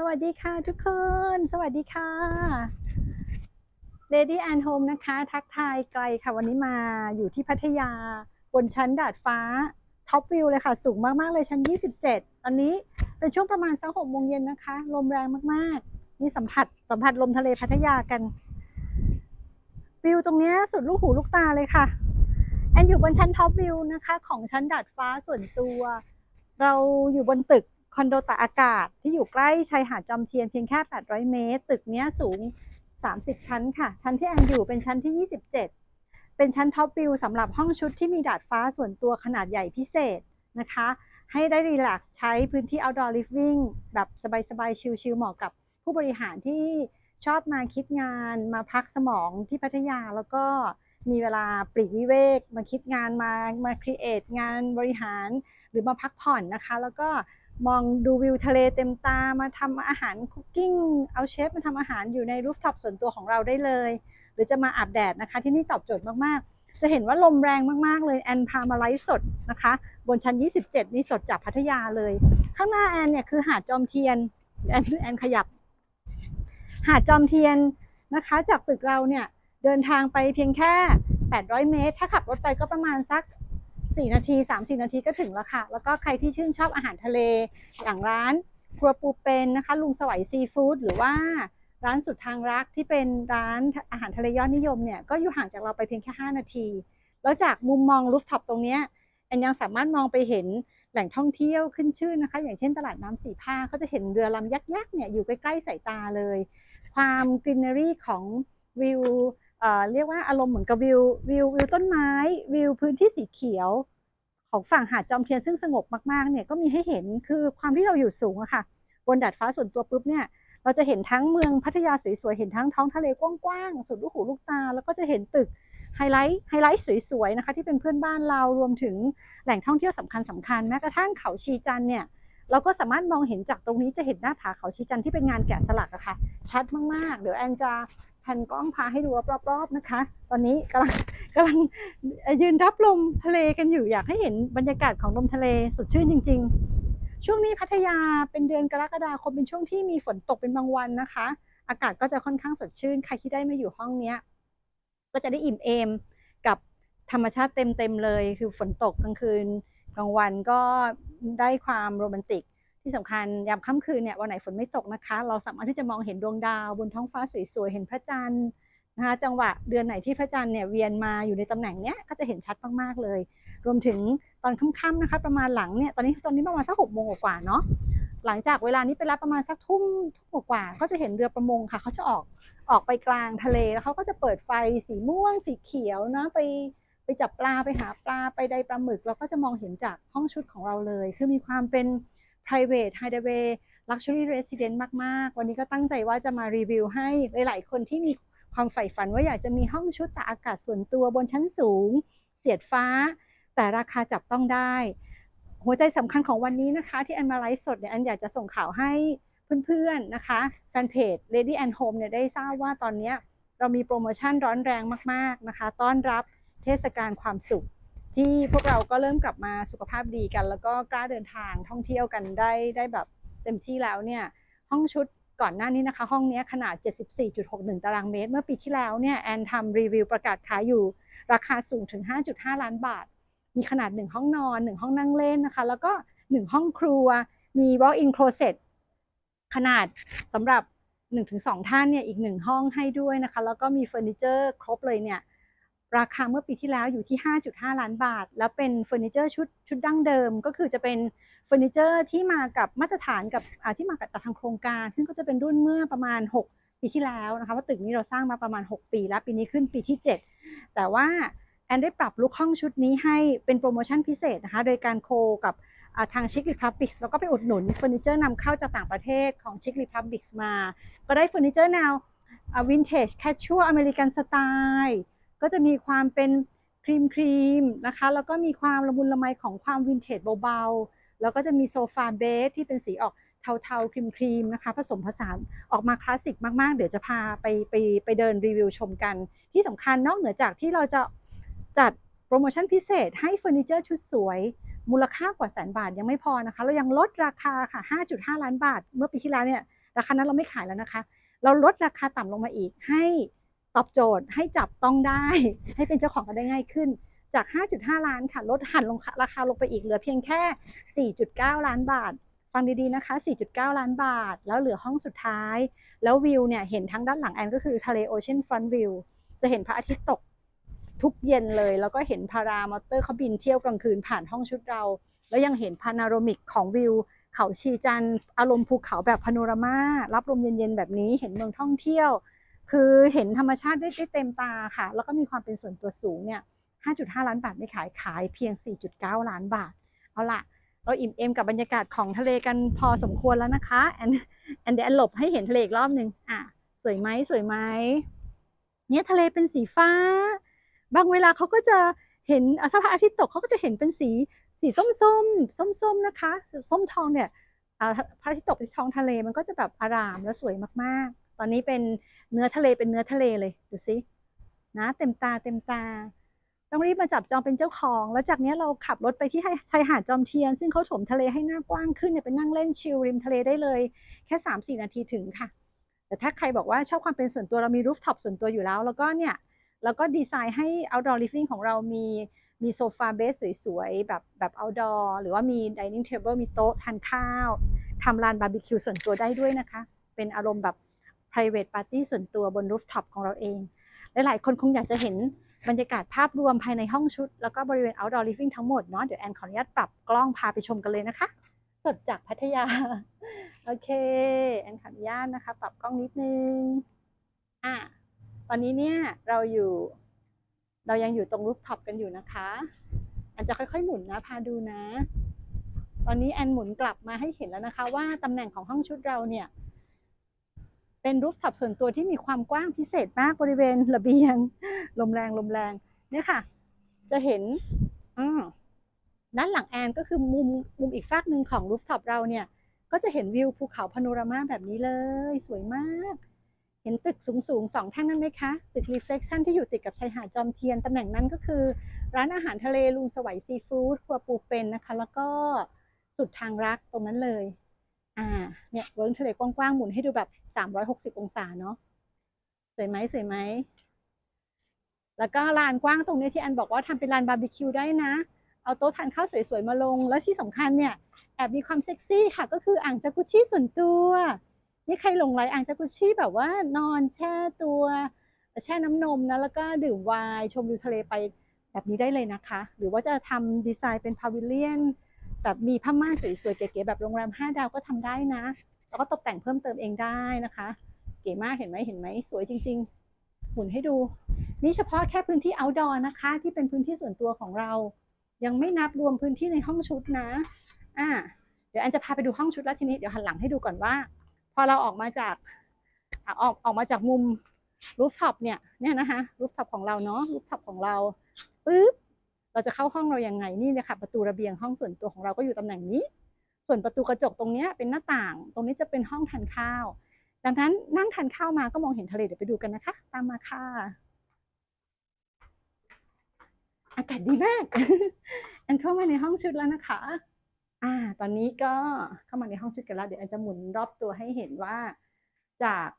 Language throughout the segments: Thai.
สวัสดีค่ะทุกคน สวัสดีค่ะ Lady and Home นะคะ ทักทายไกลค่ะ วันนี้มาอยู่ที่พัทยา บนชั้นดาดฟ้า ท็อปวิวเลยค่ะ สูงมาก ๆ เลยชั้น 27 ตอนนี้เป็นช่วงประมาณสักหกโมงเย็นนะคะ ลมแรงมาก ๆ นี่สัมผัส สัมผัสลมทะเลพัทยากัน วิวตรงนี้สุดลูกหูลูกตาเลยค่ะ แอนอยู่บนชั้นท็อปวิวนะคะ ของชั้นดาดฟ้าส่วนตัว เราอยู่บนตึก คอนโดตากอากาศที่อยู่ใกล้ชายหาดจอมเทียนเพียงแค่ 800 เมตร ตึกนี้สูง 30 ชั้นค่ะ ชั้นที่แอนอยู่เป็นชั้นที่ 27 เป็นชั้นท็อปวิวสำหรับห้องชุดที่มีดาดฟ้าส่วนตัวขนาดใหญ่พิเศษนะคะ ให้ได้รีแลกซ์ใช้พื้นที่ outdoor living แบบสบายๆ ชิลๆ เหมาะกับผู้บริหารที่ชอบมาคิดงานมาพักสมองที่พัทยาแล้วก็มีเวลาปลีกวิเวก มาคิดงานมามาครีเอทงานบริหารหรือมาพักผ่อนนะคะ แล้วก็ มองดูวิวทะเลเต็มตามาทำอาหารคุกกิ้ง เอาเชฟมาทำอาหารอยู่ในรูฟท็อปส่วนตัวของเราได้เลย หรือจะมาอาบแดดนะคะ ที่นี่ตอบโจทย์มากๆ จะเห็นว่าลมแรงมากๆเลยแอนพามาไลฟ์สดนะคะ บนชั้น 27 นี่สดจากพัทยาเลย ข้างหน้าแอนเนี่ยคือหาดจอมเทียนแอนแอนขยับ หาดจอมเทียนนะคะ จากตึกเราเนี่ยเดินทางไปเพียงแค่ 800 เมตร ถ้าขับรถไปก็ประมาณสัก 4 นาที3-4นาทีก็ถึงแล้วค่ะ แล้วก็ใครที่ชื่นชอบอาหารทะเล อย่างร้านครัวปูเป็นนะคะ ลุงสวัยซีฟู้ดหรือว่าร้านสุดทางรักที่เป็นร้านอาหารทะเลยอดนิยมเนี่ยก็อยู่ห่างจากเราไปเพียงแค่ 5 นาที แล้วจากมุมมองรูฟท็อปตรงนี้ยแอนยังสามารถมองไปเห็นแหล่งท่องเที่ยวขึ้นชื่อนะคะ อย่างเช่นตลาดน้ำสีผ้าก็จะเห็นเรือลำยักษ์ๆเนี่ยอยู่ใกล้ๆสายตาเลย ความกรีนเนอรี่ของวิว เรียกว่าอารมณ์เหมือนกับวิววิววิวต้นไม้วิวพื้นที่สีเขียว ของฝั่งหาดจอมเทียนซึ่งสงบมากๆเนี่ยก็มีให้เห็นคือความที่เราอยู่สูงอะค่ะ บนดาดฟ้าส่วนตัวปุ๊บเนี่ยเราจะเห็นทั้งเมืองพัทยาสวยๆ เห็นทั้งท้องทะเลกว้างๆ สุดลูกหูลูกตา แล้วก็จะเห็นตึกไฮไลท์ไฮไลท์สวยๆ นะคะที่เป็นเพื่อนบ้านเรารวมถึงแหล่งท่องเที่ยวสำคัญสำคัญแม้กระทั่งเขาชีจันเนี่ย เราก็สามารถมองเห็นจากตรงนี้จะเห็นหน้าผาเขาชีจันที่เป็นงานแกะสลักอะค่ะ ชัดมากๆ เดี๋ยวแอนจะแผ่นกล้องพาให้ดูรอบๆนะคะ ตอนนี้กำลังกำลังยืนรับลมทะเลกันอยู่อยากให้เห็นบรรยากาศของลมทะเลสดชื่นจริง ๆ ช่วงนี้พัทยาเป็นเดือนกรกฎาคมเป็นช่วงที่มีฝนตกเป็นบางวันนะคะ อากาศก็จะค่อนข้างสดชื่นใครที่ได้มาอยู่ห้องเนี้ยก็จะได้อิ่มเอมกับธรรมชาติเต็มๆเลย คือฝนตกกลางคืนกลางวันก็ ได้ความโรแมนติก ที่สำคัญยามค่ำคืนเนี่ยวันไหนฝนไม่ตกนะคะ เราสามารถที่จะมองเห็นดวงดาว บนท้องฟ้าสวยๆเห็นพระจันทร์นะคะจังหวะเดือนไหนที่พระจันทร์เนี่ยเวียนมาอยู่ในตำแหน่งเนี้ยก็จะเห็นชัดมากๆเลย รวมถึงตอนค่ำๆนะคะประมาณหลังเนี่ยตอนนี้ตอนนี้ประมาณสักหกโมงกว่าเนาะหลังจากเวลานี้ไปแล้วประมาณสักทุ่มทุ่มกว่าก็จะเห็นเรือประมงค่ะเขาจะออกออกไปกลางทะเลแล้วเขาก็จะเปิดไฟสีม่วงสีเขียวเนาะไป ไปจับปลาไปหาปลาไปไดปลาหมึก เราก็จะมองเห็นจากห้องชุดของเราเลย คือมีความเป็น private hideaway luxury resident มากๆ วันนี้ก็ตั้งใจว่าจะมารีวิวให้หลาย ๆ คนที่มีความใฝ่ฝันว่าอยากจะมีห้องชุดตากอากาศส่วนตัวบนชั้นสูง เสียดฟ้า แต่ราคาจับต้องได้ หัวใจสำคัญของวันนี้นะคะ ที่แอนมาไลฟ์สดเนี่ยแอนอยากจะส่งข่าวให้เพื่อนๆนะคะแฟนเพจ Lady and Home เนี่ยได้ทราบว่าตอนนี้เรามีโปรโมชั่นร้อนแรงมาก ๆ นะคะ ต้อนรับ เทศกาลความสุข ที่พวกเราก็เริ่มกลับมาสุขภาพดีกัน แล้วก็กล้าเดินทางท่องเที่ยวกันได้ได้แบบเต็มที่แล้วเนี่ยห้องชุดก่อนหน้านี้นะคะ ห้องนี้ขนาด 74.61 ตารางเมตร เมื่อปีที่แล้วเนี่ยแอนทำรีวิวประกาศขายอยู่ราคาสูงถึง 5.5 ล้านบาท มีขนาด 1 ห้องนอน 1 ห้องนั่งเล่นนะคะ แล้วก็ 1 ห้องครัว มี walk-in closet ขนาดสำหรับ 1-2 ท่านเนี่ยอีก 1 ห้องให้ด้วยนะคะ แล้วก็มีเฟอร์นิเจอร์ครบเลยเนี่ย ราคาเมื่อปีที่แล้วอยู่ที่ 5.5 ล้านบาท แล้วเป็นเฟอร์นิเจอร์ชุดชุดดั้งเดิม ก็คือจะเป็นเฟอร์นิเจอร์ที่มากับมาตรฐานกับที่มากับจากทางโครงการ ซึ่งก็จะเป็นรุ่นเมื่อประมาณ 6 ปีที่แล้วนะคะว่าตึกนี้เราสร้างมาประมาณ 6 ปี แล้วปีนี้ขึ้นปีที่ 7 แต่ว่าแอนได้ปรับลุคห้องชุดนี้ให้เป็นโปรโมชั่นพิเศษนะคะโดยการโคกับทางชิค r ิพับบิกแล้วก็ไปอุดหนุนเฟอร์นิเจอร์นำเข้าจากต่างประเทศของชิค r ิพับบิกมา ก็ได้เฟอร์นิเจอร์แนววินเทจแคชชัวอเมริกันสไตล์ ก็จะมีความเป็นครีมครีมนะคะ แล้วก็มีความละมุนละไมของความวินเทจเบาๆ แล้วก็จะมีโซฟาเบสที่เป็นสีออกเทาๆครีมๆนะคะ ผสมผสานออกมาคลาสสิกมาก ๆ เดี๋ยวจะพาไปไปไปเดินรีวิวชมกัน ที่สำคัญนอกเหนือจากที่เราจะจัดโปรโมชั่นพิเศษให้เฟอร์นิเจอร์ชุดสวยมูลค่ากว่าแสนบาทยังไม่พอนะคะ เรายังลดราคาค่ะ 5.5 ล้านบาท เมื่อปีที่แล้วเนี่ยราคานั้นเราไม่ขายแล้วนะคะ เราลดราคาต่ำลงมาอีกให้ ตอบโจทย์ให้จับต้องได้ ให้เป็นเจ้าของกันได้ง่ายขึ้น จาก 5.5 ล้านค่ะลดหันลงราคาลงไปอีกเหลือเพียงแค่ 4.9 ล้านบาท ฟังดีๆนะคะ 4.9 ล้านบาท แล้วเหลือห้องสุดท้าย แล้ววิวเนี่ยเห็นทั้งด้านหลังแอนก็คือทะเลโอเชียนฟรอนต์วิวจะเห็นพระอาทิตย์ตกทุกเย็นเลย แล้วก็เห็นพารามอเตอร์เขาบินเที่ยวกลางคืนผ่านห้องชุดเรา แล้วยังเห็นพานาโรมิกของวิว เขาชีจันอารมณ์ภูเขาแบบพาโนรามารับลมเย็นๆแบบนี้เห็นเมืองท่องเที่ยว คือเห็นธรรมชาติได้เต็มตาค่ะ แล้วก็มีความเป็นส่วนตัวสูงเนี่ย 5.5 ล้านบาทไม่ขายขายเพียง 4.9 ล้านบาท เอาละเราอิ่มเอมกับบรรยากาศของทะเลกันพอสมควรแล้วนะคะ แอนแอนเดี๋ยวแอนหลบให้เห็นทะเลอีกรอบหนึ่งอะ สวยไหมสวยไหมเนี่ยทะเลเป็นสีฟ้า บางเวลาเขาก็จะเห็นถ้าพระอาทิตย์ตกเขาก็จะเห็นเป็นสีสีส้มส้มส้มส้มนะคะ ส้มทองเนี่ยพระอาทิตย์ตกที่ท้องทะเลมันก็จะแบบอารามแล้วสวยมากๆ ตอนนี้เป็น เนื้อทะเลเป็นเนื้อทะเลเลยดูสินะเต็มตาเต็มตา ต้องรีบมาจับจองเป็นเจ้าของ แล้วจากนี้เราขับรถไปที่ชายหาดจอมเทียน ซึ่งเขาถมทะเลให้หน้ากว้างขึ้นเนี่ยไปนั่งเล่นชิลริมทะเลได้เลยแค่สามสี่นาทีถึงค่ะ แต่ถ้าใครบอกว่าชอบความเป็นส่วนตัวเรามีรูฟท็อปส่วนตัวอยู่แล้ว แล้วก็เนี่ยเราก็ดีไซน์ให้ outdoor living ของเรามีมีโซฟาเบสสวยๆ แบบแบบ outdoor หรือว่ามี dining table มีโต๊ะทานข้าวทำลานบาร์บีคิวส่วนตัวได้ด้วยนะคะ เป็นอารมณ์แบบ private party ส่วนตัวบนรูฟท็อปของเราเอง หลายๆ คนคงอยากจะเห็นบรรยากาศภาพรวมภายในห้องชุด แล้วก็บริเวณ outdoor living ทั้งหมดเนาะเดี๋ยวแอนขออนุญาตปรับกล้องพาไปชมกันเลยนะคะ สดจากพัทยา โอเค แอนขออนุญาตนะคะ ปรับกล้องนิดนึงอะตอนนี้เนี่ยเราอยู่ เรายังอยู่ตรงรูฟท็อปกันอยู่นะคะแอนจะค่อย ๆ หมุนนะ พาดูนะ ตอนนี้แอนหมุนกลับมาให้เห็นแล้วนะคะ ว่าตำแหน่งของห้องชุดเราเนี่ย เป็นรูฟท็อปส่วนตัวที่มีความกว้างพิเศษมากบริเวณระเบียง ลมแรงลมแรงเนี่ยค่ะ จะเห็นอ่าด้านหลังแอนก็คือมุมมุมอีกฝากหนึ่งของรูฟท็อปเราเนี่ย ก็จะเห็นวิวภูเขาพาโนรามาแบบนี้เลย สวยมาก เห็นตึกสูงสูงสองแท่งนั้นไหมคะ ตึก Reflection ที่อยู่ติดกับชายหาดจอมเทียน ตำแหน่งนั้นก็คือ ร้านอาหารทะเลลุงสวัยซีฟู้ดครัวปูเป็นนะคะ แล้วก็สุดทางรักตรงนั้นเลย อ่า เนี่ยเวิร์กทะเลกว้างๆ หมุนให้ดูแบบ360อยหกสิบองศาเนาะ สวยไหมสวยไหม แล้วก็ลานกว้างตรงนี้ที่อันบอกว่าทำเป็นลานบาร์บีคิวได้นะ เอาโต๊ะทานข้าวสวยๆ มาลง แล้วที่สำคัญเนี่ย แอบมีความเซ็กซี่ค่ะ ก็คืออ่างจากุชิส่วนตัว นี่ใครหลงไหลอ่างจากุชิแบบว่านอนแช่ตัว แช่น้ำนมนะ แล้วก็ดื่มไวน์ชมวิวทะเลไปแบบนี้ได้เลยนะคะ หรือว่าจะทำดีไซน์เป็นพาวิเลียน แบบมีผ้าม่านสวยๆเก๋ๆแบบโรงแรม 5 ดาวก็ทำได้นะ แล้วก็ตกแต่งเพิ่มเติมเองได้นะคะ เก๋มากเห็นไหมเห็นไหมสวยจริง ๆ หมุนให้ดู นี่เฉพาะแค่พื้นที่ outdoor นะคะ ที่เป็นพื้นที่ส่วนตัวของเรา ยังไม่นับรวมพื้นที่ในห้องชุดนะอ่าเดี๋ยวแอนจะพาไปดูห้องชุดแล้วทีนี้เดี๋ยวหันหลังให้ดูก่อนว่า พอเราออกมาจากออกออกมาจากมุมรูฟท็อปเนี่ยเนี่ยนะคะรูฟท็อปของเราเนาะรูฟท็อปของเราปึ๊บ เราจะเข้าห้องเรายังไงนี่เลยค่ะประตูระเบียงห้องส่วนตัวของเราก็อยู่ตำแหน่งนี้ ส่วนประตูกระจกตรงนี้เป็นหน้าต่าง ตรงนี้จะเป็นห้องทานข้าว ดังนั้นนั่งทานข้าวมาก็มองเห็นทะเลเดี๋ยวไปดูกันนะคะ ตามมาค่ะ อากาศดีมากแอนเข้ามาในห้องชุดแล้วนะคะ อ่า ตอนนี้ก็เข้ามาในห้องชุดกันแล้ว เดี๋ยวแอนจะหมุนรอบตัวให้เห็นว่าจาก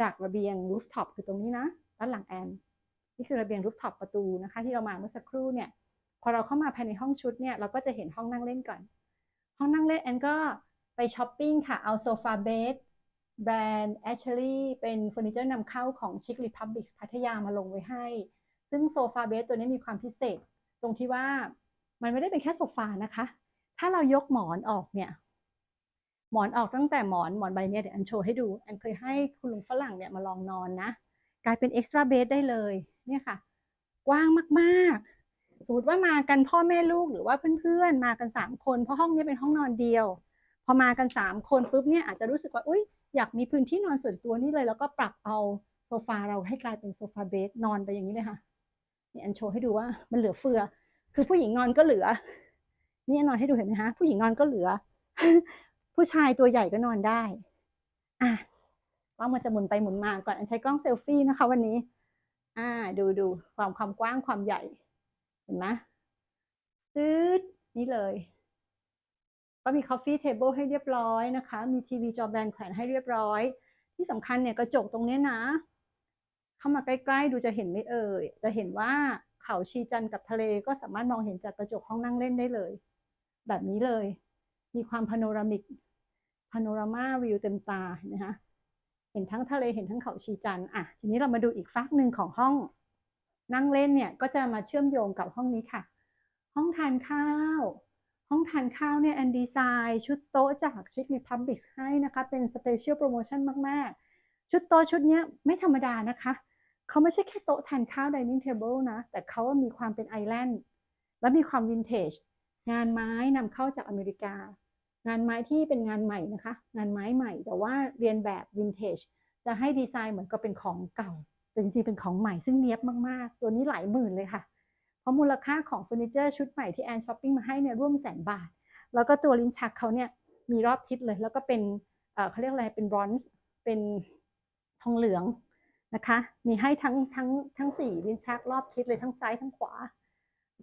จากระเบียงรูฟท็อปคือตรงนี้นะด้านหลังแอน นี่คือระเบียงรูฟท็อปประตูนะคะ ที่เรามาเมื่อสักครู่เนี่ย พอเราเข้ามาภายในห้องชุดเนี่ยเราก็จะเห็นห้องนั่งเล่นก่อน ห้องนั่งเล่นแอนก็ไปช้อปปิ้งค่ะ เอาโซฟาเบดแบรนด์ a s h l e y เป็นเฟอร์นิเจอร์นำเข้าของ Chic Republic พัทยามาลงไว้ให้ ซึ่งโซฟาเบดตัวนี้มีความพิเศษ ตรงที่ว่ามันไม่ได้เป็นแค่โซฟานะคะ ถ้าเรายกหมอนออกเนี่ย หมอนออกตั้งแต่หมอนหมอนใบเนี้ยเดี๋ยวอันโชว์ให้ดู อันเคยให้คุณลุงฝรั่งเนี่ยมาลองนอนนะ กลายเป็นเอ็กซ์ตร้าเบดได้เลย เนี่ยค่ะ กว้างมากๆ สมมติว่ามากันพ่อแม่ลูกหรือว่าเพื่อนๆ มากันสามคนเพราะห้องนี้เป็นห้องนอนเดียว พอมากันสามคนปุ๊บเนี่ยอาจจะรู้สึกว่าอุ้ยอยากมีพื้นที่นอนส่วนตัวนี่เลย แล้วก็ปรับเอาโซฟาเราให้กลายเป็นโซฟาเบดนอนไปอย่างนี้เลยค่ะนี่อันโชว์ให้ดูว่ามันเหลือเฟือ คือผู้หญิงนอนก็เหลือนี่นอนให้ดูเห็นไหมคะผู้หญิงนอนก็เหลือ ผู้ชายตัวใหญ่ก็นอนได้ อะกล้องมันจะหมุนไปหมุนมาก่อนอันใช้กล้องเซลฟี่นะคะ วันนี้ อ่า ดูดูความความกว้างความใหญ่ เห็นไหมตืดนี่เลย ก็มี coffee table ให้เรียบร้อยนะคะ มีทีวีจอแบนแขวนให้เรียบร้อย ที่สำคัญเนี่ยกระจกตรงนี้นะ เข้ามาใกล้ๆ ดูจะเห็นไหมเอ่ย จะเห็นว่าเขาชีจันกับทะเลก็สามารถมองเห็นจากกระจกห้องนั่งเล่นได้เลย แบบนี้เลย มีความพาโนรามิกพาโนรามาวิวเต็มตาเห็นไหมคะ เห็นทั้งทะเลเห็นทั้งเขาชีจันอะทีนี้เรามาดูอีกฝักหนึ่งของห้อง นั่งเล่นเนี่ยก็จะมาเชื่อมโยงกับห้องนี้ค่ะ ห้องทานข้าว ห้องทานข้าวเนี่ยแอนดีไซน์ชุดโต๊ะจากชิค r ิพับบิกให้นะคะ เป็นสเปเชียลโปรโมชั่นมาก ๆ ชุดโต๊ะชุดเนี้ยไม่ธรรมดานะคะ เขาไม่ใช่แค่โต๊ะทานข้าว dining table นะ แต่เขามีความเป็นไอแลนด์และมีความวินเทจงานไม้นำเข้าจากอเมริกา งานไม้ที่เป็นงานใหม่นะคะ งานไม้ใหม่ แต่ว่าเรียนแบบวินเทจจะให้ดีไซน์เหมือนกับเป็นของเก่าแต่จริงๆเป็นของใหม่ซึ่งเนี้ยบมากๆ ตัวนี้หลายหมื่นเลยค่ะ เพราะมูลค่าของเฟอร์นิเจอร์ชุดใหม่ที่แอนช้อปปิ้งมาให้เนี่ยร่วมแสนบาท แล้วก็ตัวลิ้นชักเขาเนี่ยมีรอบทิศเลย แล้วก็เป็นเขาเรียกอะไรเป็นบรอนซ์เป็นทองเหลืองนะคะ มีให้ทั้งทั้งทั้งสี่ลิ้นชักรอบทิศเลยทั้งซ้ายทั้งขวา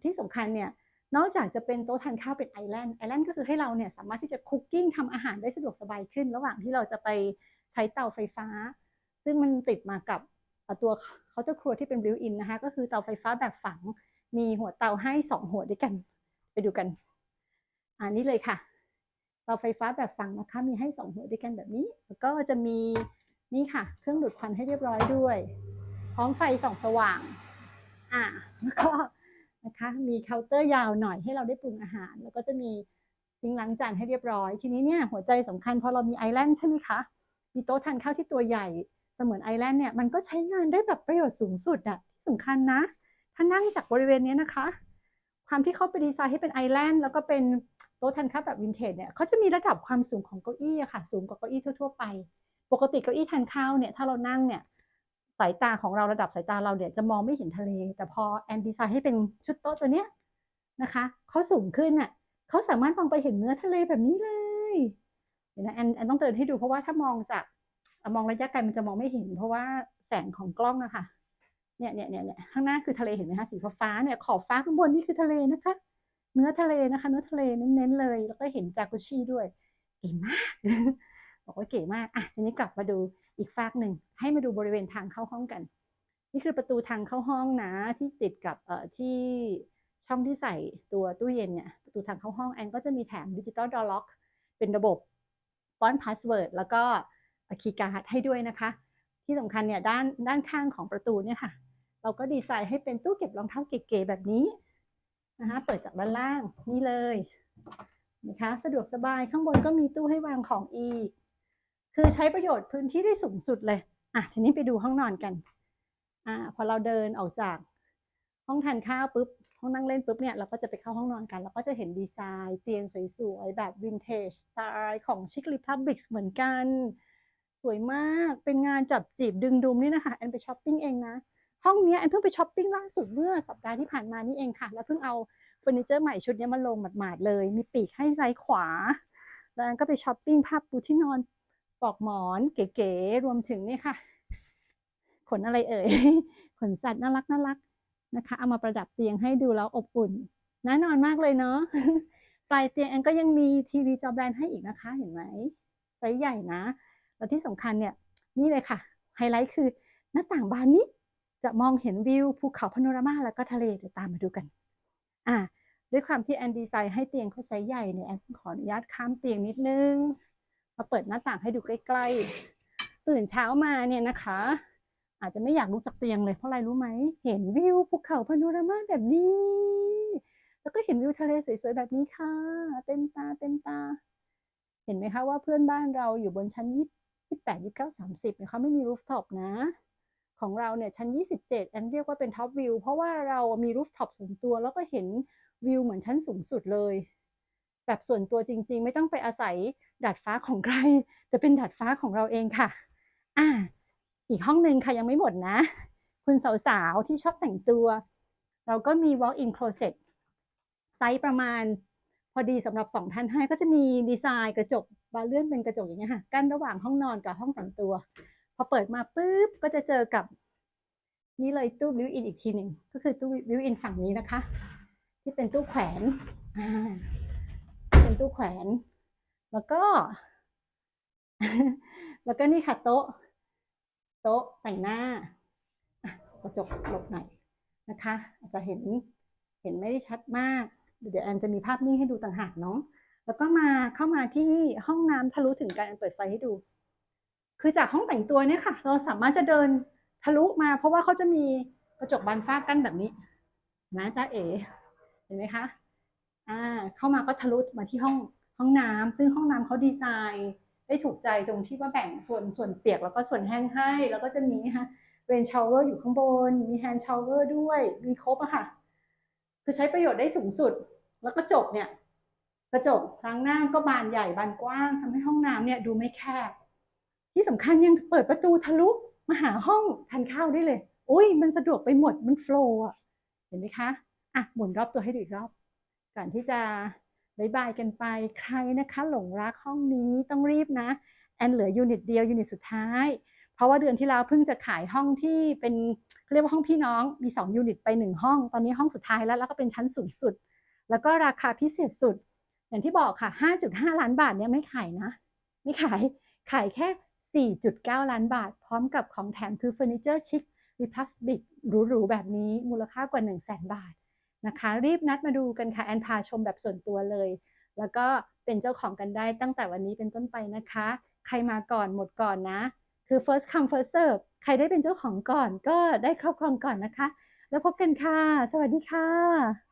ที่สำคัญเนี่ย นอกจากจะเป็นโต๊ะทานข้าวเป็นไอแลนด์ไอแลนด์ก็คือให้เราเนี่ยสามารถที่จะคุกกิ้งทำอาหารได้สะดวกสบายขึ้น ระหว่างที่เราจะไปใช้เตาไฟฟ้า ซึ่งมันติดมากับเอ่อตัวเขาจะครัวที่เป็นบิวอินนะคะก็คือเตาไฟฟ้าแบบฝังมีหัวเตาให้สองหัวด้วยกัน ไปดูกันอันนี้เลยค่ะเตาไฟฟ้าแบบฝังนะคะมีให้สองหัวด้วยกันแบบนี้ แล้วก็จะมีนี่ค่ะ เครื่องดูดควันให้เรียบร้อยด้วย พร้อมไฟส่องสว่างอ่าแล้วก็ นะคะ มีเคาน์เตอร์ยาวหน่อยให้เราได้ปรุงอาหาร แล้วก็จะมีซิงล้างจานให้เรียบร้อย ทีนี้เนี่ยหัวใจสำคัญพอเรามีไอแลนด์ใช่ไหมคะ มีโต๊ะทานข้าวที่ตัวใหญ่เสมือนไอแลนด์เนี่ยมันก็ใช้งานได้แบบประโยชน์สูงสุดอะที่สำคัญนะ ถ้านั่งจากบริเวณนี้นะคะ ความที่เขาไปดีไซน์ให้เป็นไอแลนด์แล้วก็เป็นโต๊ะทานข้าวแบบวินเทจเนี่ยเขาจะมีระดับความสูงของเก้าอี้อะค่ะ สูงกว่าเก้าอี้ทั่วๆไป ปกติเก้าอี้ทานข้าวเนี่ยถ้าเรานั่งเนี่ย สายตาของเราระดับสายตาเราเนี่ยจะมองไม่เห็นทะเล แต่พอแอนดีไซน์ให้เป็นชุดโต๊ะตัวเนี้ยนะคะเขาสูงขึ้นน่ะเขาสามารถมองไปเห็นเนื้อทะเลแบบนี้เลยเดี๋ยวนะแอนแอนต้องเดินให้ดูเพราะว่าถ้ามองจากมองระยะไกลมันจะมองไม่เห็น เพราะว่าแสงของกล้องอะค่ะเนี่ยเนี่ยเนี่ยเนี่ยข้างหน้าคือทะเลเห็นไหมคะสีฟ้าเนี่ยขอบฟ้าข้างบนนี่คือทะเลนะคะ เนื้อทะเลนะคะ เนื้อทะเลเน้นๆเลย แล้วก็เห็นจากุชิด้วยเก๋มากบอกว่าเก๋มากอะทีนี้กลับมาดู อีกฝากหนึ่งให้มาดูบริเวณทางเข้าห้องกัน นี่คือประตูทางเข้าห้องนะที่ติดกับเอ่อที่ช่องที่ใส่ตัวตู้เย็นเนี่ยประตูทางเข้าห้องแอนก็จะมีแถมดิจิตอลดอ r ล็อกเป็นระบบป้อนพาสเวิร์ดแล้วก็คีย์การ์ดให้ด้วยนะคะ ที่สำคัญเนี่ยด้านด้านข้างของประตูเนี่ยค่ะ เราก็ดีไซน์ให้เป็นตู้เก็บรองเท้าเก๋ๆแบบนี้นะคะเปิดจากด้านล่างนี่เลยนะคะสะดวกสบายข้างบนก็มีตู้ให้วางของอีก คือใช้ประโยชน์พื้นที่ได้สูงสุดเลย อะ ทีนี้ไปดูห้องนอนกัน อ่า พอเราเดินออกจาก ห้องทานข้าวปุ๊บ ห้องนั่งเล่นปุ๊บเนี่ย เราก็จะไปเข้าห้องนอนกัน เราก็จะเห็นดีไซน์เตียงสวยๆ แบบวินเทจสไตล์ของชิคลิพับบิกเหมือนกัน สวยมาก เป็นงานจับจีบดึงดุมนี่นะคะ แอนไปช้อปปิ้งเองนะ ห้องเนี้ยแอนเพิ่งไปช้อปปิ้งล่าสุดเมื่อสัปดาห์ที่ผ่านมานี่เองค่ะ แล้วเพิ่งเอาเฟอร์นิเจอร์ใหม่ชุดนี้มาลงหมาดๆเลย มีปีกให้ซ้ายขวา แล้วก็ไปช้อปปิ้งผ้าปูที่นอน ปอกหมอนเก๋ๆรวมถึงนี่ค่ะ ขนอะไรเอ่ย ขนสัตว์น่ารักน่ารักนะคะ เอามาประดับเตียงให้ดูแล้วอบอุ่นน่านอนมากเลยเนาะปลายเตียงแอนก็ยังมีทีวีจอแบนให้อีกนะคะ เห็นไหมไซส์ใหญ่นะแล้วที่สำคัญเนี่ยนี่เลยค่ะไฮไลท์คือหน้าต่างบานนี้จะมองเห็นวิวภูเขาพาโนรามาแล้วก็ทะเลเดี๋ยวตามมาดูกัน อ่าด้วยความที่แอนดีไซน์ให้เตียงเขาไซส์ใหญ่เนี่ยแอนขออนุญาตข้ามเตียงนิดนึง มาเปิดหน้าต่างให้ดูใกล้ๆ ตื่นเช้ามาเนี่ยนะคะ อาจจะไม่อยากลุกจากเตียงเลยเพราะอะไรรู้ไหม เห็นวิวภูเขาพาโนรามาแบบนี้ แล้วก็เห็นวิวทะเลสวยๆแบบนี้ค่ะ เต็มตาเต็มตา เห็นไหมคะว่าเพื่อนบ้านเราอยู่บนชั้นยี่สิบแปดยี่สิบเก้าสามสิบเนี่ยเขาไม่มีรูฟท็อปนะ ของเราเนี่ยชั้นยี่สิบเจ็ดแอนเรียกว่าเป็นท็อปวิวเพราะว่าเรามีรูฟท็อปส่วนตัวแล้วก็เห็นวิวเหมือนชั้นสูงสุดเลย แบบส่วนตัวจริง ๆ ไม่ต้องไปอาศัย ดาดฟ้าของใคร แต่เป็นดาดฟ้าของเราเองค่ะ อ่า อีกห้องหนึ่งค่ะยังไม่หมดนะ คุณสาวๆที่ชอบแต่งตัว เราก็มี walk-in closet ไซส์ประมาณพอดีสำหรับสองท่านให้ก็จะมีดีไซน์กระจกบานเลื่อนเป็นกระจกอย่างเงี้ยค่ะกั้นระหว่างห้องนอนกับห้องแต่งตัว พอเปิดมาปุ๊บก็จะเจอกับ นี่เลยตู้บิวอินอีกทีหนึ่งก็คือตู้บิวอินฝั่งนี้นะคะ ที่เป็นตู้แขวนอ่าเป็นตู้แขวน แล้วก็ แล้วก็นี่ค่ะโต๊ะ โต๊ะแต่งหน้ากระจกหลบหน่อยนะคะ อาจจะเห็นเห็นไม่ได้ชัดมาก เดี๋ยวแอนจะมีภาพนิ่งให้ดูต่างหากเนาะแล้วก็มาเข้ามาที่ห้องน้ำทะลุถึงกันเปิดไฟให้ดู คือจากห้องแต่งตัวเนี่ยค่ะ เราสามารถจะเดินทะลุมา เพราะว่าเขาจะมีกระจกบานฟ้ากั้นแบบนี้นะจ๊ะเอ๋เห็นไหมคะ อ่า เข้ามาก็ทะลุมาที่ห้อง ห้องน้ำซึ่งห้องน้ำเขาดีไซน์ได้ถูกใจตรงที่ว่าแบ่งส่วนส่วนเปียกแล้วก็ส่วนแห้งให้ แล้วก็จะมีนะเรนชาวเวอร์อยู่ข้างบน มีแฮนด์ชาวเวอร์ด้วย มีครบอะค่ะ คือใช้ประโยชน์ได้สูงสุด แล้วกระจกเนี่ยกระจกล้างหน้าก็บานใหญ่บานกว้างทำให้ห้องน้ำเนี่ยดูไม่แคบ ที่สำคัญยังเปิดประตูทะลุมาหาห้องทานข้าวได้เลย อุ้ยมันสะดวกไปหมดมันโฟล์อะเห็นไหมคะ อะหมุนรอบตัวให้ดูอีกรอบก่อนที่จะ บายบายกันไปใครนะคะ หลงรักห้องนี้ต้องรีบนะ แอนเหลือยูนิตเดียวยูนิตสุดท้าย เพราะว่าเดือนที่แล้วเพิ่งจะขายห้องที่เป็นเรียกว่าห้องพี่น้องมี 2 ยูนิตไป 1 ห้อง ตอนนี้ห้องสุดท้ายแล้วแล้วก็เป็นชั้นสูงสุด แล้วก็ราคาพิเศษสุด อย่างที่บอกค่ะ 5.5 ล้านบาทเนี่ยไม่ขายนะ ไม่ขายขายแค่ 4.9 ล้านบาท พร้อมกับของแถมคือเฟอร์นิเจอร์ชิครีพลาสติกหรูๆแบบนี้มูลค่ากว่า 1 0 0 0 0แบาท นะคะ รีบนัดมาดูกันค่ะแอนพาชมแบบส่วนตัวเลย แล้วก็เป็นเจ้าของกันได้ตั้งแต่วันนี้เป็นต้นไปนะคะ ใครมาก่อนหมดก่อนนะ คือ first come first serve ใครได้เป็นเจ้าของก่อนก็ได้ครอบครองก่อนนะคะ แล้วพบกันค่ะ สวัสดีค่ะ